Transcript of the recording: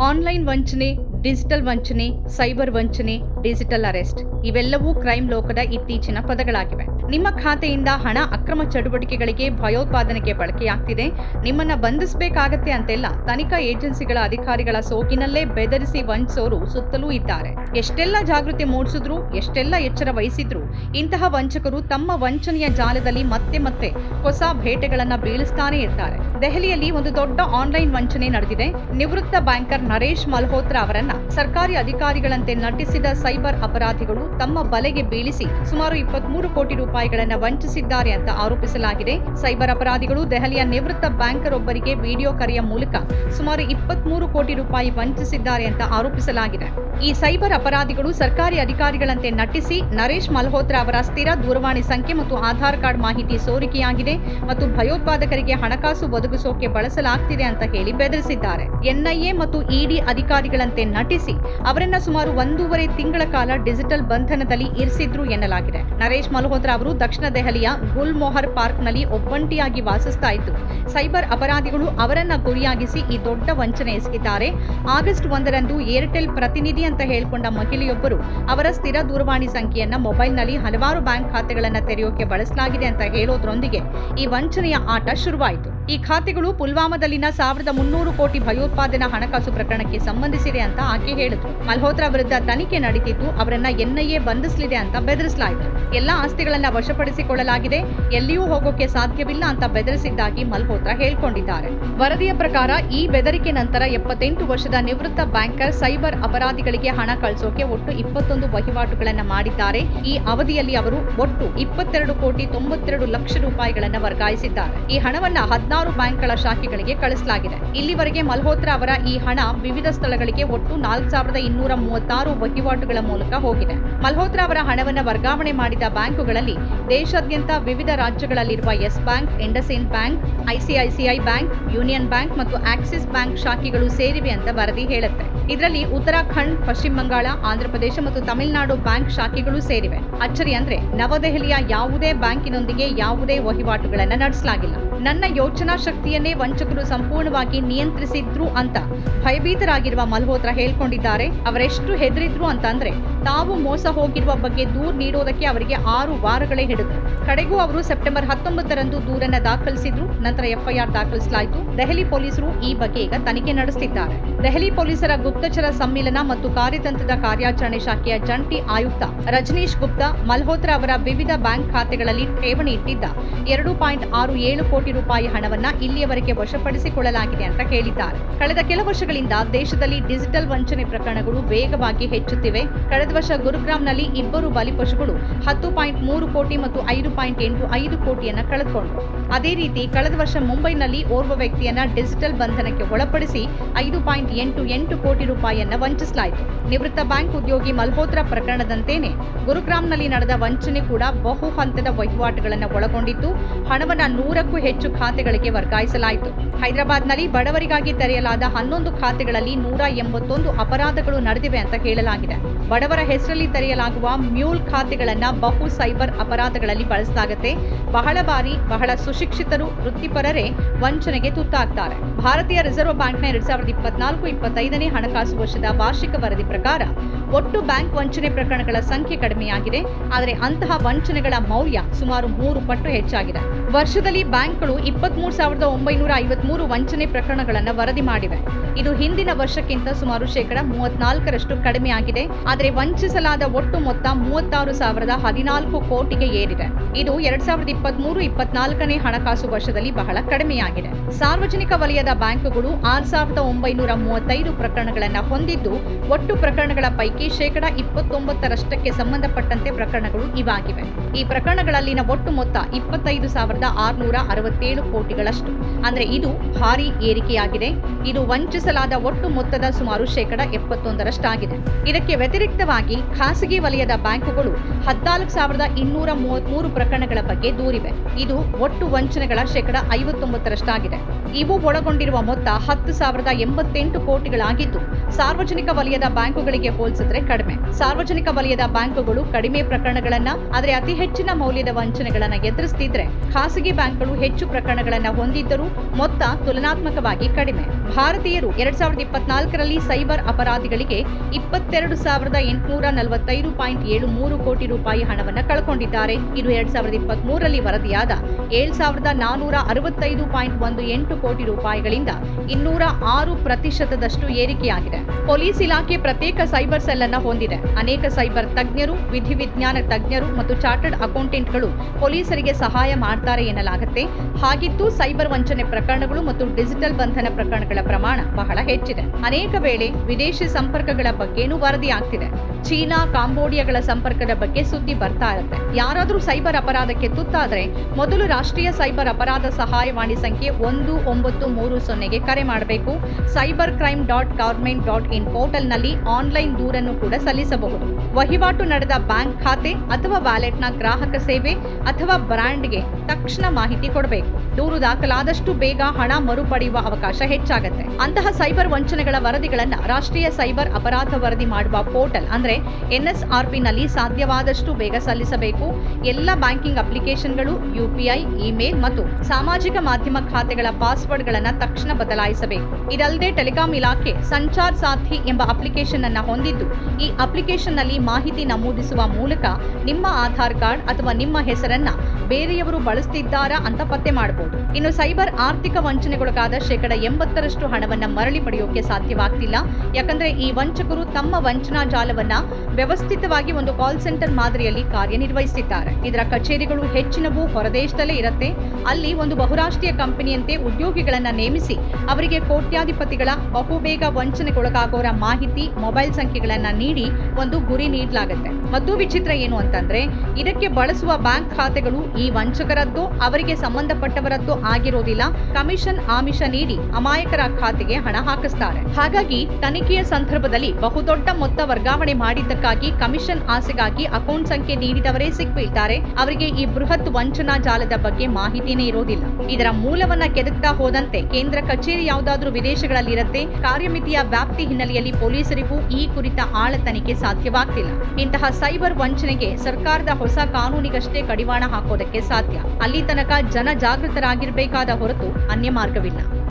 Online ವಂಚನೆ digital ವಂಚನೆ cyber ವಂಚನೆ ಡಿಜಿಟಲ್ ಅರೆಸ್ಟ್ ಇವೆಲ್ಲವೂ ಕ್ರೈಮ್ ಲೋಕದ ಇತ್ತೀಚಿನ ಪದಗಳಾಗಿವೆ. ನಿಮ್ಮ ಖಾತೆಯಿಂದ ಹಣ ಅಕ್ರಮ ಚಟುವಟಿಕೆಗಳಿಗೆ ಭಯೋತ್ಪಾದನೆಗೆ ಬಳಕೆಯಾಗ್ತಿದೆ. ನಿಮ್ಮನ್ನ ಬಂಧಿಸಬೇಕಾಗತ್ತೆ ಅಂತೆಲ್ಲ ತನಿಖಾ ಏಜೆನ್ಸಿಗಳ ಅಧಿಕಾರಿಗಳ ಸೋಗಿನಲ್ಲೇ ಬೆದರಿಸಿ ವಂಚಿಸೋರು ಸುತ್ತಲೂ ಇದ್ದಾರೆ. ಎಷ್ಟೆಲ್ಲ ಜಾಗೃತಿ ಮೂಡಿಸಿದ್ರು, ಎಷ್ಟೆಲ್ಲ ಎಚ್ಚರ ವಹಿಸಿದ್ರು, ಇಂತಹ ವಂಚಕರು ತಮ್ಮ ವಂಚನೆಯ ಜಾಲದಲ್ಲಿ ಮತ್ತೆ ಮತ್ತೆ ಹೊಸ ಭೇಟೆಗಳನ್ನ ಬೀಳಿಸ್ತಾನೆ ಇರ್ತಾರೆ. ದೆಹಲಿಯಲ್ಲಿ ಒಂದು ದೊಡ್ಡ ಆನ್ಲೈನ್ ವಂಚನೆ ನಡೆದಿದೆ. ನಿವೃತ್ತ ಬ್ಯಾಂಕರ್ ನರೇಶ್ ಮಲ್ಹೋತ್ರಾ ಅವರನ್ನ ಸರ್ಕಾರಿ ಅಧಿಕಾರಿಗಳಂತೆ ನಟಿಸಿದ ಸೈಬರ್ ಅಪರಾಧಿಗಳು ತಮ್ಮ ಬಲೆಗೆ ಬೀಳಿಸಿ ಸುಮಾರು ಇಪ್ಪತ್ಮೂರು ಕೋಟಿ ರೂಪಾಯಿಗಳನ್ನ ವಂಚಿಸಿದ್ದಾರೆ ಅಂತ ಆರೋಪಿಸಲಾಗಿದೆ. ಸೈಬರ್ ಅಪರಾಧಿಗಳು ದೆಹಲಿಯ ನಿವೃತ್ತ ಬ್ಯಾಂಕರ್ ಒಬ್ಬರಿಗೆ ವಿಡಿಯೋ ಕರೆಯ ಮೂಲಕ ಸುಮಾರು ಇಪ್ಪತ್ಮೂರು ಕೋಟಿ ರೂಪಾಯಿ ವಂಚಿಸಿದ್ದಾರೆ ಅಂತ ಆರೋಪಿಸಲಾಗಿದೆ. ಈ ಸೈಬರ್ ಅಪರಾಧಿಗಳು ಸರ್ಕಾರಿ ಅಧಿಕಾರಿಗಳಂತೆ ನಟಿಸಿ ನರೇಶ್ ಮಲ್ಹೋತ್ರಾ ಅವರ ಸ್ಥಿರ ದೂರವಾಣಿ ಸಂಖ್ಯೆ ಮತ್ತು ಆಧಾರ್ ಕಾರ್ಡ್ ಮಾಹಿತಿ ಸೋರಿಕೆಯಾಗಿದೆ ಮತ್ತು ಭಯೋತ್ಪಾದಕರಿಗೆ ಹಣಕಾಸು ಒದಗಿಸೋಕೆ ಬಳಸಲಾಗ್ತಿದೆ ಅಂತ ಹೇಳಿ ಬೆದರಿಸಿದ್ದಾರೆ. ಎನ್ಐಎ ಮತ್ತು ಇಡಿ ಅಧಿಕಾರಿಗಳಂತೆ ನಟಿಸಿ ಅವರನ್ನ ಸುಮಾರು ಒಂದೂವರೆ ತಿಂಗಳ ಕಾಲ ಡಿಜಿಟಲ್ ಬಂಧನದಲ್ಲಿ ಇರಿಸಿದ್ರು ಎನ್ನಲಾಗಿದೆ. ನರೇಶ್ ಮಲ್ಹೋತ್ರಾ ಅವರು ದಕ್ಷಿಣ ದೆಹಲಿಯ ಗುಲ್ಮೊಹರ್ ಪಾರ್ಕ್ನಲ್ಲಿ ಒಬ್ಬಂಟಿಯಾಗಿ ವಾಸಿಸ್ತಾ ಇತ್ತು ಸೈಬರ್ ಅಪರಾಧಿಗಳು ಅವರನ್ನ ಗುರಿಯಾಗಿಸಿ ಈ ದೊಡ್ಡ ವಂಚನೆ ಎಸಗಿದ್ದಾರೆ. ಆಗಸ್ಟ್ ಒಂದರಂದು ಏರ್ಟೆಲ್ ಪ್ರತಿನಿಧಿ ಅಂತ ಹೇಳಿಕೊಂಡ ಮಹಿಳೆಯೊಬ್ಬರು ಅವರ ಸ್ಥಿರ ದೂರವಾಣಿ ಸಂಖ್ಯೆಯನ್ನ ಮೊಬೈಲ್ನಲ್ಲಿ ಹಲವಾರು ಬ್ಯಾಂಕ್ ಖಾತೆಗಳನ್ನು ತೆರೆಯೋಕೆ ಬಳಸಲಾಗಿದೆ ಅಂತ ಹೇಳೋದ್ರೊಂದಿಗೆ ಈ ವಂಚನೆಯ ಆಟ ಶುರುವಾಯಿತು. ಈ ಖಾತೆಗಳು ಪುಲ್ವಾಮಾದಲ್ಲಿನ ಸಾವಿರದ ಮುನ್ನೂರು ಕೋಟಿ ಭಯೋತ್ಪಾದನಾ ಹಣಕಾಸು ಪ್ರಕರಣಕ್ಕೆ ಸಂಬಂಧಿಸಿದೆ ಅಂತ ಆಕೆ ಹೇಳಿದ್ರು. ಮಲ್ಹೋತ್ರಾ ವಿರುದ್ಧ ತನಿಖೆ ನಡೀತಿದ್ದು ಅವರನ್ನ ಎನ್ಐಎ ಬಂಧಿಸಲಿದೆ ಅಂತ ಬೆದರಿಸಲಾಯಿತು. ಎಲ್ಲಾ ಆಸ್ತಿಗಳನ್ನ ವಶಪಡಿಸಿಕೊಳ್ಳಲಾಗಿದೆ. ಎಲ್ಲಿಯೂ ಹೋಗೋಕೆ ಸಾಧ್ಯವಿಲ್ಲ ಅಂತ ಬೆದರಿಸಿದ್ದಾಗಿ ಮಲ್ಹೋತ್ರಾ ಹೇಳ್ಕೊಂಡಿದ್ದಾರೆ. ವರದಿಯ ಪ್ರಕಾರ ಈ ಬೆದರಿಕೆ ನಂತರ ಎಪ್ಪತ್ತೆಂಟು ವರ್ಷದ ನಿವೃತ್ತ ಬ್ಯಾಂಕರ್ ಸೈಬರ್ ಅಪರಾಧಿಗಳಿಗೆ ಹಣ ಕಳಿಸೋಕೆ ಒಟ್ಟು ಇಪ್ಪತ್ತೊಂದು ವಹಿವಾಟುಗಳನ್ನು ಮಾಡಿದ್ದಾರೆ. ಈ ಅವಧಿಯಲ್ಲಿ ಅವರು ಒಟ್ಟು ಇಪ್ಪತ್ತೆರಡು ಕೋಟಿ ತೊಂಬತ್ತೆರಡು ಲಕ್ಷ ರೂಪಾಯಿಗಳನ್ನು ವರ್ಗಾಯಿಸಿದ್ದಾರೆ. ಈ ಹಣವನ್ನ ಹದಿನಾರು ಬ್ಯಾಂಕ್ಗಳ ಶಾಖೆಗಳಿಗೆ ಕಳಿಸಲಾಗಿದೆ. ಇಲ್ಲಿವರೆಗೆ ಮಲ್ಹೋತ್ರಾ ಅವರ ಈ ಹಣ ವಿವಿಧ ಸ್ಥಳಗಳಿಗೆ ಒಟ್ಟು ನಾಲ್ಕು ಸಾವಿರದ ಇನ್ನೂರ ಮೂವತ್ತಾರು ವಹಿವಾಟುಗಳ ಮೂಲಕ ಹೋಗಿದೆ. ಮಲ್ಹೋತ್ರಾ ಅವರ ಹಣವನ್ನು ವರ್ಗಾವಣೆ ಮಾಡಿದ ಬ್ಯಾಂಕುಗಳಲ್ಲಿ ದೇಶಾದ್ಯಂತ ವಿವಿಧ ರಾಜ್ಯಗಳಲ್ಲಿರುವ Yes Bank IndusInd Bank ICICI Bank, Union Bank ಮತ್ತು ಆಕ್ಸಿಸ್ ಬ್ಯಾಂಕ್ ಶಾಖೆಗಳು ಸೇರಿವೆ ಅಂತ ವರದಿ ಹೇಳುತ್ತೆ. ಇದರಲ್ಲಿ ಉತ್ತರಾಖಂಡ್, ಪಶ್ಚಿಮ ಬಂಗಾಳ, ಆಂಧ್ರಪ್ರದೇಶ ಮತ್ತು ತಮಿಳುನಾಡು ಬ್ಯಾಂಕ್ ಶಾಖೆಗಳು ಸೇರಿವೆ. ಅಚ್ಚರಿ ಅಂದ್ರೆ ನವದೆಹಲಿಯ ಯಾವುದೇ ಬ್ಯಾಂಕಿನೊಂದಿಗೆ ಯಾವುದೇ ವಹಿವಾಟುಗಳನ್ನು ನಡೆಸಲಾಗಿಲ್ಲ. ನನ್ನ ಯೋಚನಾ ಶಕ್ತಿಯನ್ನೇ ವಂಚಕರು ಸಂಪೂರ್ಣವಾಗಿ ನಿಯಂತ್ರಿಸಿದ್ರು ಅಂತ. ಭಯಭೀತರಾಗಿರುವ ಮಲ್ಹೋತ್ರ ಹೇಳ್ಕೊಂಡಿದ್ದಾರೆ. ಅವರೆಷ್ಟು ಹೆದರಿದ್ರು ಅಂತಂದ್ರೆ ತಾವು ಮೋಸ ಹೋಗಿರುವ ಬಗ್ಗೆ ದೂರು ನೀಡೋದಕ್ಕೆ ಅವರಿಗೆ ಆರು ವಾರಗಳೇ ಹಿಡಿದ್ರು ಕಡೆಗೂ ಅವರು ಸೆಪ್ಟೆಂಬರ್ ಹತ್ತೊಂಬತ್ತರಂದು ದೂರನ್ನ ದಾಖಲಿಸಿದ್ರು. ನಂತರ ಎಫ್ಐಆರ್ ದಾಖಲಿಸಲಾಯಿತು. ದೆಹಲಿ ಪೊಲೀಸರು ಈ ಬಗ್ಗೆ ಈಗ ತನಿಖೆ ನಡೆಸುತ್ತಿದ್ದಾರೆ ದೆಹಲಿ ಪೊಲೀಸರ ಗುಪ್ತಚರ ಸಮ್ಮಿಲನ ಮತ್ತು ಕಾರ್ಯತಂತ್ರದ ಕಾರ್ಯಾಚರಣೆ ಶಾಖೆಯ ಜಂಟಿ ಆಯುಕ್ತ ರಜನೀಶ್ ಗುಪ್ತಾ ಮಲ್ಹೋತ್ರ ಅವರ ವಿವಿಧ ಬ್ಯಾಂಕ್ ಖಾತೆಗಳಲ್ಲಿ ಠೇವಣಿ ಇಟ್ಟಿದ್ದ. ಎರಡು ಪಾಯಿಂಟ್ ಆರು ಏಳು ಕೋಟಿ ರೂಪಾಯಿ ಹಣವನ್ನ ಇಲ್ಲಿಯವರೆಗೆ ವಶಪಡಿಸಿಕೊಳ್ಳಲಾಗಿದೆ ಅಂತ ಹೇಳಿದ್ದಾರೆ ಕಳೆದ ಕೆಲ ವರ್ಷಗಳಿಂದ ದೇಶದಲ್ಲಿ ಡಿಜಿಟಲ್ ವಂಚನೆ ಪ್ರಕರಣಗಳು ವೇಗವಾಗಿ ಹೆಚ್ಚುತ್ತಿವೆ. ಕಳೆದ ವರ್ಷ ಗುರುಗ್ರಾಮ್ನಲ್ಲಿ ಇಬ್ಬರು ಬಲಿಪಶುಗಳು ಹತ್ತು ಪಾಯಿಂಟ್ ಮೂರು ಕೋಟಿ ಮತ್ತು ಐದು ಪಾಯಿಂಟ್ ಎಂಟು ಐದು ಕೋಟಿಯನ್ನ ಕಳೆದುಕೊಂಡರು. ಅದೇ ರೀತಿ ಕಳೆದ ವರ್ಷ ಮುಂಬೈನಲ್ಲಿ ಓರ್ವ ವ್ಯಕ್ತಿಯನ್ನ ಡಿಜಿಟಲ್ ಬಂಧನಕ್ಕೆ ಒಳಪಡಿಸಿ ಐದು ಪಾಯಿಂಟ್ ಎಂಟು ಎಂಟು ಕೋಟಿ ರೂಪಾಯಿಯನ್ನ ವಂಚಿಸಲಾಯಿತು. ನಿವೃತ್ತ ಬ್ಯಾಂಕ್ ಉದ್ಯೋಗಿ ಮಲ್ಹೋತ್ರಾ ಪ್ರಕರಣದಂತೆಯೇ ಗುರುಗ್ರಾಮ್ನಲ್ಲಿ ನಡೆದ ವಂಚನೆ ಕೂಡ ಬಹು ಹಂತದ ವಹಿವಾಟುಗಳನ್ನು ಒಳಗೊಂಡಿದ್ದು, ಹಣವನ್ನ ನೂರಕ್ಕೂ ಹೆಚ್ಚು ಖಾತೆಗಳಿಗೆ ವರ್ಗಾಯಿಸಲಾಯಿತು. ಹೈದರಾಬಾದ್ನಲ್ಲಿ ಬಡವರಿಗಾಗಿ ತೆರೆಯಲಾದ ಹನ್ನೊಂದು ಖಾತೆಗಳಲ್ಲಿ ನೂರ ಎಂಬತ್ತೊಂದು ಅಪರಾಧಗಳು ನಡೆದಿವೆ ಅಂತ ಹೇಳಲಾಗಿದೆ. ಬಡವರ ಹೆಸರಲ್ಲಿ ತೆರೆಯಲಾಗುವ ಮ್ಯೂಲ್ ಖಾತೆಗಳನ್ನ ಬಹು ಸೈಬರ್ ಅಪರಾಧಗಳಲ್ಲಿ ಬಳಸಲಾಗುತ್ತೆ. ಬಹಳ ಬಾರಿ ಬಹಳ ಸುಶಿಕ್ಷಿತರು, ವೃತ್ತಿಪರರೇ ವಂಚನೆಗೆ ತುತ್ತಾಗ್ತಾರೆ. ಭಾರತೀಯ ರಿಸರ್ವ್ ಬ್ಯಾಂಕ್ನ ಎರಡ್ ಸಾವಿರದ ಇಪ್ಪತ್ನಾಲ್ಕು ಇಪ್ಪತ್ತೈದನೇ ಹಣಕಾಸು ವರ್ಷದ ವಾರ್ಷಿಕ ವರದಿ ಪ್ರಕಾರ ಒಟ್ಟು ಬ್ಯಾಂಕ್ ವಂಚನೆ ಪ್ರಕರಣಗಳ ಸಂಖ್ಯೆ ಕಡಿಮೆಯಾಗಿದೆ. ಆದರೆ ಅಂತಹ ವಂಚನೆಗಳ ಮೌಲ್ಯ ಸುಮಾರು ಮೂರು ಪಟ್ಟು ಹೆಚ್ಚಾಗಿದೆ. ವರ್ಷದಲ್ಲಿ ಬ್ಯಾಂಕ್ಗಳು ಇಪ್ಪತ್ಮೂರು ಸಾವಿರದ ಒಂಬೈನೂರ ಐವತ್ಮೂರು ವಂಚನೆ ಪ್ರಕರಣಗಳನ್ನು ವರದಿ ಮಾಡಿವೆ. ಇದು ಹಿಂದಿನ ವರ್ಷಕ್ಕಿಂತ ಸುಮಾರು ಶೇಕಡ ಮೂವತ್ನಾಲ್ಕರಷ್ಟು ಕಡಿಮೆಯಾಗಿದೆ ಆದರೆ ವಂಚಿಸಲಾದ ಒಟ್ಟು ಮೊತ್ತ ಮೂವತ್ತಾರು ಸಾವಿರದ ಹದಿನಾಲ್ಕು ಕೋಟಿಗೆ ಏರಿದೆ. ಇದು ಎರಡ್ ಸಾವಿರದ ಇಪ್ಪತ್ಮೂರು ಇಪ್ಪತ್ನಾಲ್ಕನೇ ಹಣಕಾಸು ವರ್ಷದಲ್ಲಿ ಬಹಳ ಕಡಿಮೆಯಾಗಿದೆ. ಸಾರ್ವಜನಿಕ ವಲಯದ ಬ್ಯಾಂಕುಗಳು ಆರು ಸಾವಿರದ ಒಂಬೈನೂರ ಮೂವತ್ತೈದು ಪ್ರಕರಣಗಳನ್ನು ಹೊಂದಿದ್ದು, ಒಟ್ಟು ಪ್ರಕರಣಗಳ ಪೈಕಿ ಶೇಕಡ ಇಪ್ಪತ್ತೊಂಬತ್ತರಷ್ಟಕ್ಕೆ ಸಂಬಂಧಪಟ್ಟಂತೆ ಪ್ರಕರಣಗಳು ಇವಾಗಿವೆ. ಈ ಪ್ರಕರಣಗಳಲ್ಲಿನ ಒಟ್ಟು ಮೊತ್ತ ಇಪ್ಪತ್ತೈದು ಸಾವಿರದ ಆರುನೂರ ಅರವತ್ತೇಳು ಕೋಟಿಗಳಷ್ಟು. ಅಂದ್ರೆ ಇದು ಭಾರಿ ಏರಿಕೆಯಾಗಿದೆ. ಇದು ವಂಚಿಸಲಾದ ಒಟ್ಟು ಮೊತ್ತದ ಸುಮಾರು ಶೇಕಡ ಎಪ್ಪತ್ತೊಂದರಷ್ಟಾಗಿದೆ. ಇದಕ್ಕೆ ವ್ಯತಿರಿಕ್ತವಾಗಿ ಖಾಸಗಿ ವಲಯದ ಬ್ಯಾಂಕುಗಳು ಹದಿನಾಲ್ಕು ಸಾವಿರದ ಇನ್ನೂರ ಮೂವತ್ಮೂರು ಪ್ರಕರಣಗಳ ಬಗ್ಗೆ ದೂರಿವೆ. ಇದು ಒಟ್ಟು ವಂಚನೆಗಳ ಶೇಕಡ ಐವತ್ತೊಂಬತ್ತರಷ್ಟಾಗಿದೆ. ಇವು ಒಳಗೊಂಡಿರುವ ಮೊತ್ತ ಹತ್ತು ಸಾವಿರದ ಎಂಬತ್ತೆಂಟು ಕೋಟಿಗಳಾಗಿದ್ದು, ಸಾರ್ವಜನಿಕ ವಲಯದ ಬ್ಯಾಂಕುಗಳಿಗೆ ಹೋಲಿಸಿದ್ರೆ ಕಡಿಮೆ. ಸಾರ್ವಜನಿಕ ವಲಯದ ಬ್ಯಾಂಕುಗಳು ಕಡಿಮೆ ಪ್ರಕರಣಗಳನ್ನ, ಆದರೆ ಅತಿ ಹೆಚ್ಚಿನ ಮೌಲ್ಯದ ವಂಚನೆಗಳನ್ನ ಎದುರಿಸ್ತಿದ್ರೆ, ಖಾಸಗಿ ಬ್ಯಾಂಕ್ಗಳು ಹೆಚ್ಚು ಪ್ರಕರಣಗಳನ್ನ ಹೊಂದಿದ್ದರೂ ಮೊತ್ತ ತುಲನಾತ್ಮಕವಾಗಿ ಕಡಿಮೆ. ಭಾರತೀಯರು ಎರಡ್ ಸಾವಿರದ ಇಪ್ಪತ್ನಾಲ್ಕರಲ್ಲಿ ಸೈಬರ್ ಅಪರಾಧಿಗಳಿಗೆ ಇಪ್ಪತ್ತೆರಡು ಸಾವಿರದ ಎಂಟುನೂರ ನಲವತ್ತೈದು ಪಾಯಿಂಟ್ ಏಳು ಮೂರು ಕೋಟಿ ರೂಪಾಯಿ ಹಣವನ್ನ ಕಳ್ಕೊಂಡಿದ್ದಾರೆ. ಇದು ಎರಡ್ ಸಾವಿರದ ಇಪ್ಪತ್ತ್ ಮೂರರಲ್ಲಿ ವರದಿಯಾದ ಏಳ್ ಸಾವಿರದ ನಾನೂರ ಅರವತ್ತೈದು ಪಾಯಿಂಟ್ ಒಂದು ಎಂಟು ಕೋಟಿ ರೂಪಾಯಿಗಳಿಂದ ಇನ್ನೂರ ಆರು ಪ್ರತಿಶತದಷ್ಟು ಏರಿಕೆಯಾಗಿದೆ. ಪೊಲೀಸ್ ಇಲಾಖೆ ಪ್ರತ್ಯೇಕ ಸೈಬರ್ ಸೆಲ್ ಅನ್ನ ಹೊಂದಿದೆ. ಅನೇಕ ಸೈಬರ್ ತಜ್ಞರು ವಿಧಿವಿಜ್ಞಾನ ತಜ್ಞರು ಮತ್ತು ಚಾರ್ಟರ್ಡ್ ಅಕೌಂಟೆಂಟ್ಗಳು ಪೊಲೀಸರಿಗೆ ಸಹಾಯ ಮಾಡ್ತಾರೆ ಎನ್ನಲಾಗುತ್ತೆ. ಹಾಗಿದ್ದು ಸೈಬರ್ ವಂಚನೆ ಪ್ರಕರಣಗಳು ಮತ್ತು ಡಿಜಿಟಲ್ ಬಂಧನ ಪ್ರಕರಣಗಳ ಪ್ರಮಾಣ ಬಹಳ ಹೆಚ್ಚಿದೆ. ಅನೇಕ ವೇಳೆ ವಿದೇಶಿ ಸಂಪರ್ಕಗಳ ಬಗ್ಗೆನೂ ವರದಿಯಾಗ್ತಿದೆ. ಚೀನಾ ಕಾಂಬೋಡಿಯಾಗಳ ಸಂಪರ್ಕದ ಬಗ್ಗೆ ಸುದ್ದಿ ಬರ್ತಾ ಇರುತ್ತೆ. ಯಾರಾದರೂ ಸೈಬರ್ ಅಪರಾಧಕ್ಕೆ ತುತ್ತಾದ್ರೆ ಮೊದಲು ರಾಷ್ಟ್ರೀಯ ಸೈಬರ್ ಅಪರಾಧ ಸಹಾಯವಾಣಿ ಸಂಖ್ಯೆ ಒಂದು ಒಂಬತ್ತು ಮೂರು ಸೊನ್ನೆಗೆ ಕರೆ ಮಾಡಬೇಕು. Cyber crime dot government dot in ಪೋರ್ಟಲ್ನಲ್ಲಿ ಆನ್ಲೈನ್ ದೂರನ್ನು ಕೂಡ ಸಲ್ಲಿಸಬಹುದು. ವಹಿವಾಟು ನಡೆದ ಬ್ಯಾಂಕ್ ಖಾತೆ ಅಥವಾ ವ್ಯಾಲೆಟ್ನ ಗ್ರಾಹಕ ಸೇವೆ ಅಥವಾ ಬ್ರ್ಯಾಂಡ್ಗೆ ತಕ್ಷಣ ಮಾಹಿತಿ ಕೊಡಬೇಕು. ದೂರು ದಾಖಲಾದಷ್ಟು ಬೇಗ ಹಣ ಮರುಪಡೆಯುವ ಅವಕಾಶ ಹೆಚ್ಚಾಗುತ್ತೆ. ಅಂತಹ ಸೈಬರ್ ವಂಚನೆಗಳ ವರದಿಗಳನ್ನ ರಾಷ್ಟ್ರೀಯ ಸೈಬರ್ ಅಪರಾಧ ವರದಿ ಮಾಡುವ ಪೋರ್ಟಲ್ ಅಂದ್ರೆ ಎನ್ಎಸ್ಆರ್ಪಿ ನಲ್ಲಿ ಸಾಧ್ಯವಾದಷ್ಟು ಬೇಗ ಸಲ್ಲಿಸಬೇಕು. ಎಲ್ಲ ಬ್ಯಾಂಕಿಂಗ್ ಅಪ್ಲಿಕೇಶನ್ಗಳು ಯುಪಿಐ ಇಮೇಲ್ ಮತ್ತು ಸಾಮಾಜಿಕ ಮಾಧ್ಯಮ ಖಾತೆಗಳ ಪಾಸ್ವರ್ಡ್ಗಳನ್ನು ತಕ್ಷಣ ಬದಲಾಯಿಸಬೇಕು. ಇದಲ್ಲದೆ ಟೆಲಿಕಾಂ ಇಲಾಖೆ ಸಂಚಾರ್ ಸಾಥಿ ಎಂಬ ಅಪ್ಲಿಕೇಶನ್ ಅನ್ನು ಹೊಂದಿದ್ದು, ಈ ಅಪ್ಲಿಕೇಶನ್ನಲ್ಲಿ ಮಾಹಿತಿ ನಮೂದಿಸುವ ಮೂಲಕ ನಿಮ್ಮ ಆಧಾರ್ ಕಾರ್ಡ್ ಅಥವಾ ನಿಮ್ಮ ಹೆಸರನ್ನ ಬೇರೆಯವರು ಬಳಸ್ತಿದ್ದಾರಾ ಅಂತ ಪತ್ತೆ ಮಾಡಬಹುದು ಇನ್ನು ಸೈಬರ್ ಆರ್ಥಿಕ ವಂಚನೆಗೊಳಗಾದ ಶೇಕಡ ಎಂಬತ್ತರಷ್ಟು ಹಣವನ್ನ ಮರಳಿ ಪಡೆಯೋಕೆ ಸಾಧ್ಯವಾಗ್ತಿಲ್ಲ. ಯಾಕಂದ್ರೆ ಈ ವಂಚಕರು ತಮ್ಮ ವಂಚನಾ ಜಾಲವನ್ನ ವ್ಯವಸ್ಥಿತವಾಗಿ ಒಂದು ಕಾಲ್ ಸೆಂಟರ್ ಮಾದರಿಯಲ್ಲಿ ಕಾರ್ಯನಿರ್ವಹಿಸಿದ್ದಾರೆ. ಇದರ ಕಚೇರಿಗಳು ಹೆಚ್ಚಿನವು ಹೊರದೇಶದಲ್ಲೇ ಇರುತ್ತೆ. ಅಲ್ಲಿ ಒಂದು ಬಹುರಾಷ್ಟ್ರೀಯ ಕಂಪನಿಯಂತೆ ಉದ್ಯೋಗಿಗಳನ್ನ ನೇಮಿಸಿ ಅವರಿಗೆ ಕೋಟ್ಯಾಧಿಪತಿಗಳ ಬಹುಬೇಗ ವಂಚನೆಗೊಳಗಾಗೋರ ಮಾಹಿತಿ, ಮೊಬೈಲ್ ಸಂಖ್ಯೆಗಳನ್ನ ನೀಡಿ ಒಂದು ಗುರಿ ನೀಡಲಾಗುತ್ತೆ. ಮತ್ತು ವಿಚಿತ್ರ ಏನು ಅಂತಂದ್ರೆ, ಇದಕ್ಕೆ ಬಳಸುವ ಬ್ಯಾಂಕ್ ಖಾತೆಗಳು ಈ ವಂಚಕರದ್ದು, ಅವರಿಗೆ ಸಂಬಂಧಪಟ್ಟವರದ್ದು ಆಗಿರೋದಿಲ್ಲ. ಕಮಿಷನ್ ಆಮಿಷ ನೀಡಿ ಅಮಾಯಕರ ಖಾತೆಗೆ ಹಣ ಹಾಕಿಸ್ತಾರೆ. ಹಾಗಾಗಿ ತನಿಖೆಯ ಸಂದರ್ಭದಲ್ಲಿ ಬಹುದೊಡ್ಡ ಮೊತ್ತ ವರ್ಗಾವಣೆ ಮಾಡಿದ್ದಕ್ಕಾಗಿ ಕಮಿಷನ್ ಆಸೆಗಾಗಿ ಅಕೌಂಟ್ ಸಂಖ್ಯೆ ನೀಡಿದವರೇ ಸಿಕ್ಬೀಳ್ತಾರೆ ಅವರಿಗೆ ಈ ಬೃಹತ್ ವಂಚನಾ ಜಾಲದ ಬಗ್ಗೆ ಮಾಹಿತಿನೇ ಇರೋದಿಲ್ಲ. ಇದರ ಮೂಲವನ್ನ ಕೆದಕ್ತಾ ಹೋದಂತೆ ಕೇಂದ್ರ ಕಚೇರಿ ಯಾವುದಾದ್ರೂ ವಿದೇಶಗಳಲ್ಲಿರತ್ತೆ ಕಾರ್ಯಮಿತಿಯ ವ್ಯಾಪ್ತಿ ಹಿನ್ನೆಲೆಯಲ್ಲಿ ಪೊಲೀಸರಿಗೂ ಈ ಕುರಿತ ಆಳ ತನಿಖೆ ಸಾಧ್ಯವಾಗ್ತಿಲ್ಲ. ಇಂತಹ ಸೈಬರ್ ವಂಚನೆಗೆ ಸರ್ಕಾರದ ಹೊಸ ಕಾನೂನಿಗಷ್ಟೇ ಕಡಿವಾಣ ಹಾಕೋದಕ್ಕೆ ಸಾಧ್ಯ. ಅಲ್ಲಿ ತನಕ ಜನ ಜಾಗೃತರಾಗಿರಬೇಕಾದ ಹೊರತು ಅನ್ಯ ಮಾರ್ಗವಿಲ್ಲ.